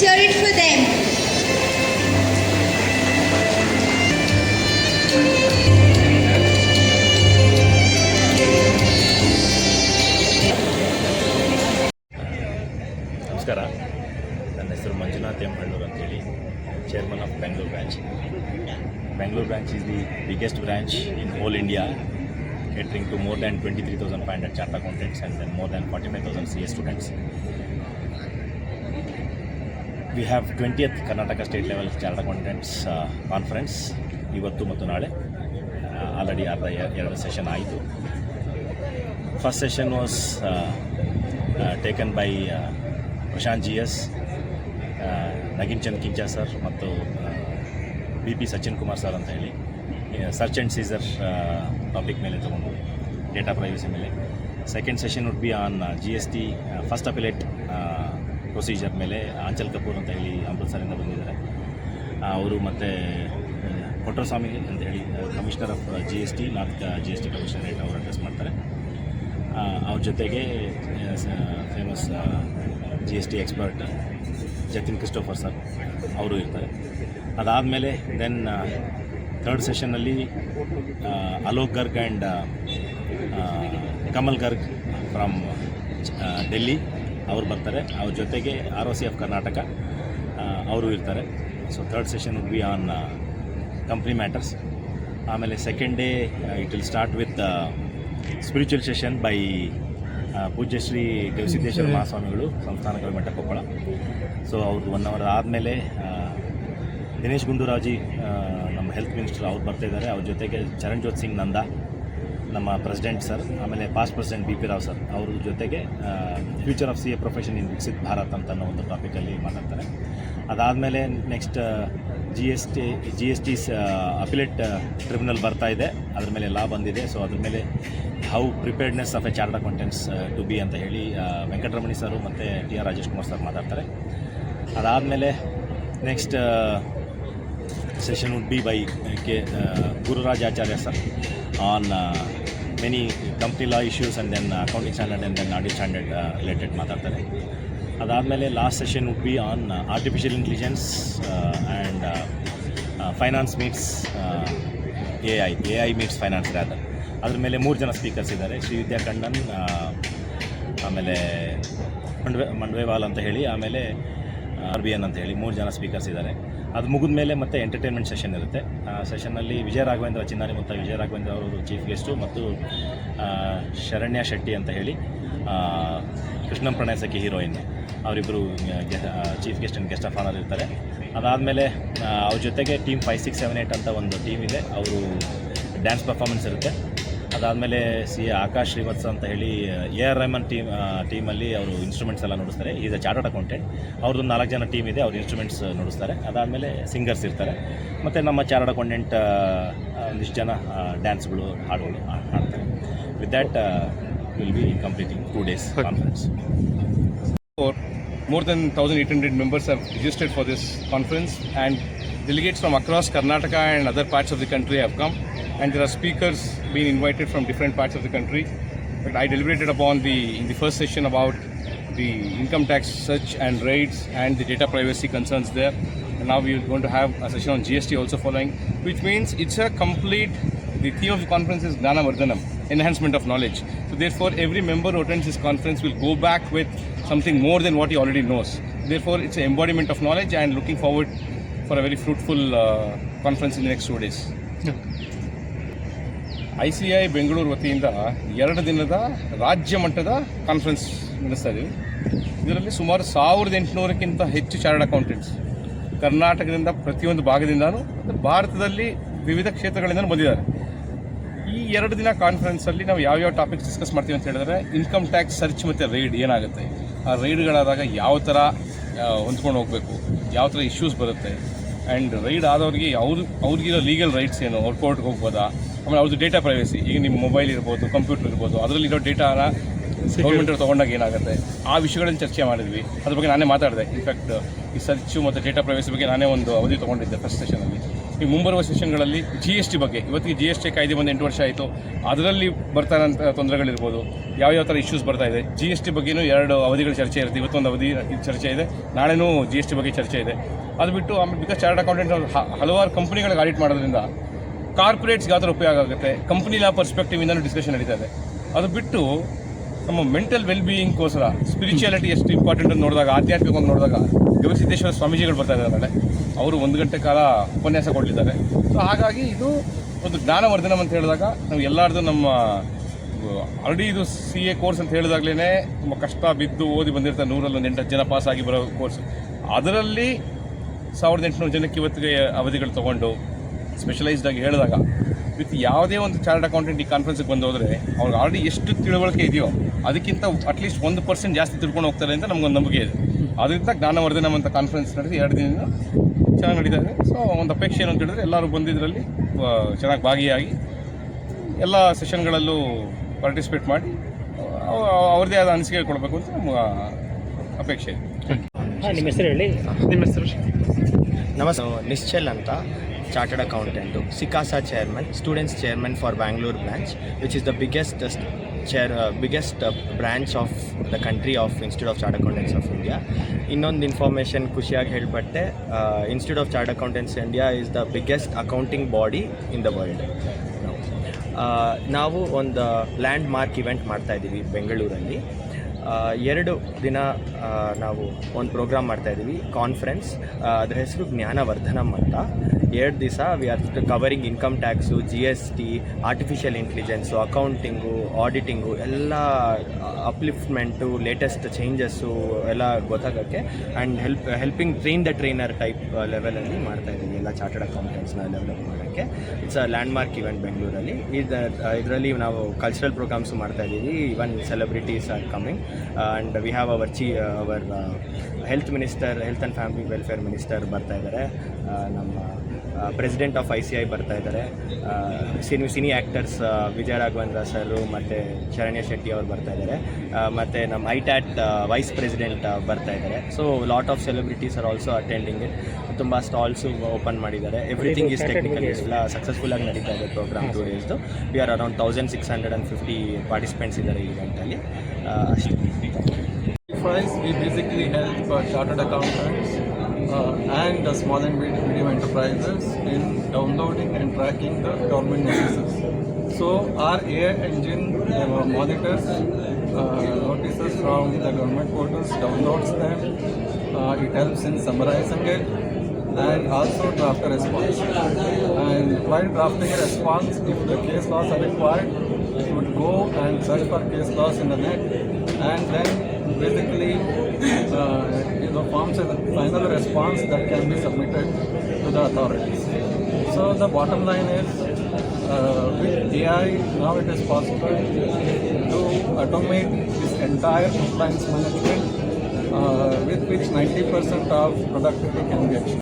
Share hear it for them. ನಮಸ್ಕಾರ ನನ್ನ ಹೆಸರು ಮಂಜುನಾಥ್ ಎಂ ಹಳ್ಳೂರ್ ಅಂತೇಳಿ chairman of Bengaluru branch Bengaluru branch is the biggest branch in whole India catering to more than 23,500 charter accountants and more than 45,000 CA students. Have 20th Karnataka State Level Chartered Accountants uh, Conference ಇವತ್ತು ಮತ್ತು ನಾಳೆ. Already ಅರ್ಧ A- ಎರಡು session ಆಯಿತು. First session was taken by Prashant G S Nagin Chand Kincha sir ಮತ್ತು B P Sachin Kumar sir ಅಂತ ಹೇಳಿ. Search and seizure topic ಮೇಲೆ ತಗೊಂಡು ಡೇಟಾ ಪ್ರೈವಸಿ ಮೇಲೆ. Second session would be on G S T first appellate procedure ಮೇಲೆ ಆಂಚಲ್ ಕಪೂರ್ ಅಂತ ಹೇಳಿ ಅಮೃತ್ಸರಿಂದ ಬಂದಿದ್ದಾರೆ. ಅವರು ಮತ್ತು ಕೊಟ್ರಸ್ವಾಮಿ ಅಂತ ಹೇಳಿ commissioner of G S T north G S T commissionerate ಅವರು ಅಡ್ರೆಸ್ ಮಾಡ್ತಾರೆ. ಅವ್ರ ಜೊತೆಗೆ famous G S T expert Jatin Christopher sir ಅವರು ಇರ್ತಾರೆ. ಅದಾದಮೇಲೆ ದೆನ್ ಥರ್ಡ್ ಸೆಷನ್ನಲ್ಲಿ ಅಲೋಕ್ ಗರ್ಗ್ ಆ್ಯಂಡ್ ಕಮಲ್ ಗರ್ಗ್ ಫ್ರಮ್ ಡೆಲ್ಲಿ ಅವ್ರು ಬರ್ತಾರೆ. ಅವ್ರ ಜೊತೆಗೆ R O C of Karnataka ಅವರು ಇರ್ತಾರೆ. So third session would be on company matters ಆಮೇಲೆ second day it will start with spiritual session by ಪೂಜ್ಯ ಶ್ರೀ ಗವಿಸಿದ್ದೇಶ್ವರ ಮಹಾಸ್ವಾಮಿಗಳು ಸಂಸ್ಥಾನಗಳ ಮಠ ಕೊಪ್ಪಳ. ಸೊ ಅವ್ರದ್ದು ಒನ್ ಅವರ್ ಆದಮೇಲೆ ದಿನೇಶ್ ಗುಂಡೂರಾಜಿ ಆ, ನಮ್ಮ ಹೆಲ್ತ್ ಮಿನಿಸ್ಟರ್ ಅವ್ರು ಬರ್ತಾ ಇದ್ದಾರೆ. ಅವ್ರ ಜೊತೆಗೆ ಚರಣ್ ಜೋತ್ ಸಿಂಗ್ ನಂದಾ ನಮ್ಮ ಪ್ರೆಸಿಡೆಂಟ್ ಸರ್ ಆಮೇಲೆ past president B P Rao sir ಅವ್ರ ಜೊತೆಗೆ future of C A profession in Viksit Bharat ಅಂತ ಅನ್ನೋ ಒಂದು ಟಾಪಿಕಲ್ಲಿ ಮಾತಾಡ್ತಾರೆ. ಅದಾದಮೇಲೆ next G S T G S T appellate tribunal ಬರ್ತಾ ಇದೆ. ಅದ್ರ ಮೇಲೆ ಲಾ ಬಂದಿದೆ. ಸೊ ಅದ್ರ ಮೇಲೆ how preparedness of a chart accountants to be ಅಂತ ಹೇಳಿ ವೆಂಕಟರಮಣಿ ಸರು ಮತ್ತು T R Rajesh Kumar sir ಮಾತಾಡ್ತಾರೆ. ಅದಾದಮೇಲೆ next session would be by K Gururajacharya sir Guru Raj company law issues and then accounting standard and then audit standard related uh, ಮಾತಾಡ್ತಾರೆ. ಅದಾದಮೇಲೆ last session would be on artificial intelligence and finance meets A I A I meets finance rather ಅದ್ರ ಮೇಲೆ ಮೂರು ಜನ speakers ಇದ್ದಾರೆ. ಶ್ರೀ ವಿದ್ಯಾ ಕಣ್ಣನ್ ಆ, ಆಮೇಲೆ ಮಂಡ್ವೆ ಮಂಡ್ವೇವಾಲ್ ಅಂತ ಹೇಳಿ ಆಮೇಲೆ ಆರ್ ಎನ್ ಅಂತ ಹೇಳಿ ಮೂರು ಜನ ಸ್ಪೀಕರ್ಸ್ ಇದ್ದಾರೆ. ಅದು ಮುಗಿದ ಮೇಲೆ ಮತ್ತೆ ಎಂಟರ್ಟೈನ್ಮೆಂಟ್ ಸೆಷನ್ ಇರುತ್ತೆ. ಆ ಸೆಷನ್ನಲ್ಲಿ ವಿಜಯ ರಾಘವೇಂದ್ರ ಚಿನ್ನಾರಿ ಮತ್ತು ವಿಜಯ ರಾಘವೇಂದ್ರ ಅವರು ಚೀಫ್ ಗೆಸ್ಟು ಮತ್ತು ಶರಣ್ಯ ಶೆಟ್ಟಿ ಅಂತ ಹೇಳಿ ಕೃಷ್ಣಂ ಪ್ರಣಯ ಸಖಿ ಹೀರೋಯಿನ್ ಅವರಿಬ್ಬರು chief guest and guest of honour ಇರ್ತಾರೆ. ಅದಾದಮೇಲೆ ಅವ್ರ ಜೊತೆಗೆ team five six seven eight ಅಂತ ಒಂದು ಟೀಮ್ ಇದೆ. ಅವರು ಡ್ಯಾನ್ಸ್ ಪರ್ಫಾರ್ಮೆನ್ಸ್ ಇರುತ್ತೆ. ಅದಾದಮೇಲೆ ಸಿ ಆಕಾಶ್ ಶ್ರೀವತ್ಸ ಅಂತ ಹೇಳಿ ಎ ಆರ್ ರೆಹಮಾನ್ ಟೀಮ್ ಟೀಮಲ್ಲಿ ಅವರು ಇನ್ಸ್ಟ್ರೂಮೆಂಟ್ಸ್ ಎಲ್ಲ ನೋಡಿಸ್ತಾರೆ. ಈಸ್ ಅ ಚಾರ್ಟರ್ಡ್ ಅಕೌಂಟೆಂಟ್ ಅವ್ರದ್ದು ನಾಲ್ಕು ಜನ ಟೀಮ್ ಇದೆ ಅವ್ರು ಇನ್ಸ್ಟ್ರೂಮೆಂಟ್ಸ್ ನೋಡಿಸ್ತಾರೆ. ಅದಾದಮೇಲೆ ಸಿಂಗರ್ಸ್ ಇರ್ತಾರೆ. ಮತ್ತು ನಮ್ಮ ಚಾರ್ಟರ್ಡ್ ಅಕೌಂಟೆಂಟ್ ಒಂದಿಷ್ಟು ಜನ ಡ್ಯಾನ್ಸ್ಗಳು ಹಾಡುಗಳು ಹಾಡ್ತಾರೆ. With that will be completing two days conference more than 1,800 members have registered for this conference, and delegates from across Karnataka and other parts of the country have come, and there are speakers being invited from different parts of the country. But I deliberated upon the in the first session about the income tax search and raids and the data privacy concerns there. And now we are going to have a session on GST also following, which means it's a complete. The theme of the conference is Gnana Vardhanam, enhancement of knowledge. So therefore, every member who attends this conference will go back with something more than what he already knows. Therefore, it's an embodiment of knowledge and looking forward for a very fruitful uh, conference in the next two days. I C I Bengaluru ವತಿಯಿಂದ ಎರಡು ದಿನದ ರಾಜ್ಯ ಮಟ್ಟದ conference ನಡೆಸ್ತಾ ಇದ್ದೀವಿ ಇದರಲ್ಲಿ ಸುಮಾರು ಸಾವಿರದ ಎಂಟುನೂರಕ್ಕಿಂತ ಹೆಚ್ಚು ಚಾರ್ಟರ್ಡ್ ಅಕೌಂಟೆಂಟ್ಸ್ ಕರ್ನಾಟಕದಿಂದ ಪ್ರತಿಯೊಂದು ಭಾಗದಿಂದನೂ ಭಾರತದಲ್ಲಿ ವಿವಿಧ ಕ್ಷೇತ್ರಗಳಿಂದ ಬಂದಿದ್ದಾರೆ. ಈ ಎರಡು ದಿನ ಕಾನ್ಫರೆನ್ಸಲ್ಲಿ ನಾವು ಯಾವ್ಯಾವ ಟಾಪಿಕ್ಸ್ ಡಿಸ್ಕಸ್ ಮಾಡ್ತೀವಿ ಅಂತ ಹೇಳಿದ್ರೆ ಇನ್ಕಮ್ ಟ್ಯಾಕ್ಸ್ ಸರ್ಚ್ ಮತ್ತು ರೈಡ್ ಏನಾಗುತ್ತೆ, ಆ ರೈಡ್ಗಳಾದಾಗ ಯಾವ ಥರ ಹೊಂದ್ಕೊಂಡು ಹೋಗಬೇಕು, ಯಾವ ಥರ ಇಶ್ಯೂಸ್ ಬರುತ್ತೆ ಆ್ಯಂಡ್ ರೈಡ್ ಆದವ್ರಿಗೆ ಅವ್ರು ಅವ್ರಿಗಿರೋ ಲೀಗಲ್ ರೈಟ್ಸ್ ಏನು? ಅವ್ರು ಕೋರ್ಟ್ಗೆ ಹೋಗ್ಬೋದಾ? ಆಮೇಲೆ ಅವ್ರದ್ದು ಡೇಟಾ ಪ್ರೈವೇಸಿ ಈಗ ನಿಮ್ಮ ಮೊಬೈಲ್ ಇರ್ಬೋದು ಕಂಪ್ಯೂಟರ್ ಇರ್ಬೋದು ಅದರಲ್ಲಿರೋ ಡೇಟಾನ ಗೌರ್ಮೆಂಟ್ ತೊಗೊಂಡಾಗ ಏನಾಗುತ್ತೆ? ಆ ವಿಷಯಗಳನ್ನು ಚರ್ಚೆ ಮಾಡಿದ್ವಿ. ಅದ್ರ ಬಗ್ಗೆ ನಾನೇ ಮಾತಾಡಿದೆ. ಇನ್ಫ್ಯಾಕ್ಟ್ ಈ ಸರ್ಚು ಮತ್ತು ಡೇಟಾ ಪ್ರೈವಸಿ ಬಗ್ಗೆ ನಾನೇ ಒಂದು ಅವಧಿ ತೊಗೊಂಡಿದ್ದೆ ಫಸ್ಟ್ ಸೆಷನಲ್ಲಿ ಈ ಮುಂಬರುವ ಸೆಷನ್ಗಳಲ್ಲಿ ಜಿ ಎಸ್ ಟಿ ಬಗ್ಗೆ, ಇವತ್ತಿಗೆ ಜಿ ಎಸ್ ಟಿ ಕಾಯ್ದೆ ಬಂದು ಎಂಟು ವರ್ಷ ಆಯಿತು, ಅದರಲ್ಲಿ ಬರ್ತಾ ಇರೋಂಥ ತೊಂದರೆಗಳಿರ್ಬೋದು. ಯಾವ ಯಾವ ಥರ ಇಶ್ಯೂಸ್ ಬರ್ತಾ ಇದೆ? ಜಿ ಎಸ್ ಟಿ ಬಗ್ಗೆನೂ ಎರಡು ಅವಧಿಗಳ ಚರ್ಚೆ ಇರುತ್ತೆ, ಇವತ್ತೊಂದು ಅವಧಿ ಚರ್ಚೆ ಇದೆ, ನಾಳೆನೂ ಜಿ ಎಸ್ ಟಿ ಬಗ್ಗೆ ಚರ್ಚೆ ಇದೆ. ಅದು ಬಿಟ್ಟು, ಆಮೇಲೆ ಬಿಕಾಸ್ ಚಾರ್ಟ್ ಅಕೌಂಟೆಂಟ್ ಅವರು ಹಲವಾರು ಕಂಪ್ನಿಗಳಿಗೆ ಆಡಿಟ್ ಮಾಡೋದ್ರಿಂದ ಕಾರ್ಪೊರೇಟ್ಸ್ಗೆ ಯಾವ ಥರ ಉಪಯೋಗ ಆಗುತ್ತೆ? ಕಂಪ್ನಿ ಲಾ ಪರ್ಸ್ಪೆಕ್ಟಿವ್ ಇಂದಲೂ ಡಿಸ್ಕಷನ್ ನಡೀತಾ ಇದೆ. ಅದು ಬಿಟ್ಟು ನಮ್ಮ ಮೆಂಟಲ್ ವೆಲ್ ಬೀಯಿಂಗ್ಗೋಸ್ಕರ ಸ್ಪಿರಿಚುಯಾಲಿಟಿ ಎಷ್ಟು ಇಂಪಾರ್ಟೆಂಟ್ ಅಂತ ನೋಡಿದಾಗ ಆಧ್ಯಾತ್ಮಿಕ ನೋಡಿದಾಗ ಗವಿಸಿದ್ದೇಶ್ವರ ಸ್ವಾಮೀಜಿಗಳು ಬರ್ತಾ ಇದ್ದಾರೆ ಅವರು ಒಂದು ಗಂಟೆ ಕಾಲ ಉಪನ್ಯಾಸ ಕೊಡಲಿದ್ದಾರೆ. ಸೊ ಹಾಗಾಗಿ ಇದು ಒಂದು ಜ್ಞಾನವರ್ಧನ ಅಂತ ಹೇಳಿದಾಗ, ನಾವು ಎಲ್ಲರದು ನಮ್ಮ ಆಲ್ರೆಡಿ ಇದು ಸಿ ಎ ಕೋರ್ಸ್ ಅಂತ ಹೇಳಿದಾಗ್ಲೇ ತುಂಬ ಕಷ್ಟ ಬಿದ್ದು ಓದಿ ಬಂದಿರ್ತಾರೆ. ನೂರಲ್ಲಿ ಎಂಟು ಜನ ಪಾಸ್ ಆಗಿ ಬರೋ ಕೋರ್ಸ್ ಅದರಲ್ಲಿ ಸಾವಿರದ ಎಂಟುನೂರು ಜನಕ್ಕೆ ಇವತ್ತಿಗೆ ಅವಧಿಗಳು ತೊಗೊಂಡು ಸ್ಪೆಷಲೈಸ್ಡ್ ಆಗಿ ಹೇಳಿದಾಗ ವಿತ್ ಯಾವುದೇ ಒಂದು ಚಾರ್ಟ್ ಅಕೌಂಟೆಂಟ್ ಈ ಕಾನ್ಫರೆನ್ಸ್ಗೆ ಬಂದು ಹೋದರೆ ಅವ್ರಿಗೆ ಆಲ್ರೆಡಿ ಎಷ್ಟು ತಿಳುವಳಿಕೆ ಇದೆಯೋ ಅದಕ್ಕಿಂತ ಅಟ್ಲೀಸ್ಟ್ ಒಂದು ಪರ್ಸೆಂಟ್ ಜಾಸ್ತಿ ತಿಳ್ಕೊಂಡು ಹೋಗ್ತಾರೆ ಅಂತ ನಮಗೊಂದು ನಂಬಿಕೆ ಇದೆ. ಅದರಿಂದ ಜ್ಞಾನವರ್ಧನ ಅಂತ ಕಾನ್ಫರೆನ್ಸ್ ನಡೆದು ಎರಡು ದಿನದಿಂದ ಚೆನ್ನಾಗಿ ನಡೀತಾ ಇದೆ. ಸೊ ಒಂದು ಅಪೇಕ್ಷೆ ಏನು ಅಂತ ಹೇಳಿದ್ರೆ ಎಲ್ಲರೂ ಬಂದಿದ್ದರಲ್ಲಿ ಚೆನ್ನಾಗಿ ಭಾಗಿಯಾಗಿ ಎಲ್ಲ ಸೆಷನ್ಗಳಲ್ಲೂ ಪಾರ್ಟಿಸಿಪೇಟ್ ಮಾಡಿ ಅವ- ಅವ್ರದ್ದೇ ಆದ ಅನಿಸಿಕೆ ಕೊಡಬೇಕು ಅಂತ ನಮ್ಮ ಅಪೇಕ್ಷೆ ಇದೆ. ಹಾಂ ನಿಮ್ಮ ಹೆಸರು ಹೇಳಿ. ನಿಮ್ಮ ಹೆಸರು ನಮಸ್ತೆ. ನಿಶ್ಚಲ್ ಅಂತ. Chartered accountant ಸಿಕಾಸಾ chairman students chairman for Bangalore branch which is the biggest chair biggest branch of the country of institute of chart accountants of India ಇನ್ನೊಂದು ಇನ್ಫಾರ್ಮೇಷನ್ ಖುಷಿಯಾಗಿ ಹೇಳ್ಬಟ್ಟೆ institute of chart accountants India is the biggest accounting body in the world ನಾವು ಒಂದು land mark event ಮಾಡ್ತಾ ಇದ್ದೀವಿ ಬೆಂಗಳೂರಲ್ಲಿ ಎರಡು ದಿನ ನಾವು ಒಂದು ಪ್ರೋಗ್ರಾಮ್ ಮಾಡ್ತಾ ಇದ್ದೀವಿ ಕಾನ್ಫರೆನ್ಸ್ ಅದ್ರ ಹೆಸರು ಜ್ಞಾನವರ್ಧನಂ ಅಂತ. ಎರಡು ದಿವಸ we are covering income tax G S T artificial intelligence accounting auditing ಎಲ್ಲ ಅಪ್ಲಿಫ್ಟ್ಮೆಂಟು ಲೇಟೆಸ್ಟ್ ಚೇಂಜಸ್ಸು ಎಲ್ಲ ಗೊತ್ತಾಗೋಕ್ಕೆ and help helping train the trainer type ಲೆವೆಲಲ್ಲಿ ಮಾಡ್ತಾ ಇದ್ದೀವಿ. ಎಲ್ಲ ಚಾರ್ಟರ್ಡ್ ಅಕೌಂಟೆಂಟ್ಸ್ನ ಡೆವಲಪ್ ಮಾಡೋಕ್ಕೆ it's a landmark event ಬೆಂಗಳೂರಲ್ಲಿ ಇದು, ಇದರಲ್ಲಿ ನಾವು ಕಲ್ಚರಲ್ ಪ್ರೋಗ್ರಾಮ್ಸು ಮಾಡ್ತಾ ಇದ್ದೀವಿ. Even celebrities are coming and we have our ಚೀ our health minister health and family welfare minister ಬರ್ತಾ ಇದ್ದಾರೆ ನಮ್ಮ president of I C I ಬರ್ತಾ ಇದ್ದಾರೆ. Cine cine actors Vijaya Raghavendra sir ಮತ್ತು ಶರಣ್ಯ ಶೆಟ್ಟಿ ಅವರು ಬರ್ತಾ ಇದ್ದಾರೆ. ಮತ್ತು ನಮ್ಮ ಐಟ್ಯಾಟ್ ವೈಸ್ ಪ್ರೆಸಿಡೆಂಟ್ ಬರ್ತಾ ಇದ್ದಾರೆ. So lot of celebrities are also attending it ತುಂಬ ಸ್ಟಾಲ್ಸು ಓಪನ್ ಮಾಡಿದ್ದಾರೆ. ಎವ್ರಿಥಿಂಗ್ ಈಸ್ ಟೆಕ್ನಿಕಲ್ ಎಲ್ಲ ಸಕ್ಸಸ್ಫುಲ್ಲಾಗಿ ನಡೀತಾ ಇದೆ programme two ಡೇಸ್ದು we are around thousand six hundred and fifty participants ಇದ್ದಾರೆ ಈ ಇವೆಂಟಲ್ಲಿ ಅಷ್ಟೇ. ಫ್ರೈಸ್ we basically help chartered accountants. uh, and the small and medium enterprises in downloading and tracking the government notices. So our AI engine uh, monitors uh, notices from the government portals, downloads them. Uh, it helps in summarizing it and also draft a response. And while drafting a response, if the case laws are required, it would go and search for case laws in the net and then basically uh, know, forms final response that can be submitted to the authorities. So the bottom line is uh, with AI now it is possible to automate this entire compliance management uh, with which 90% of productivity can be achieved.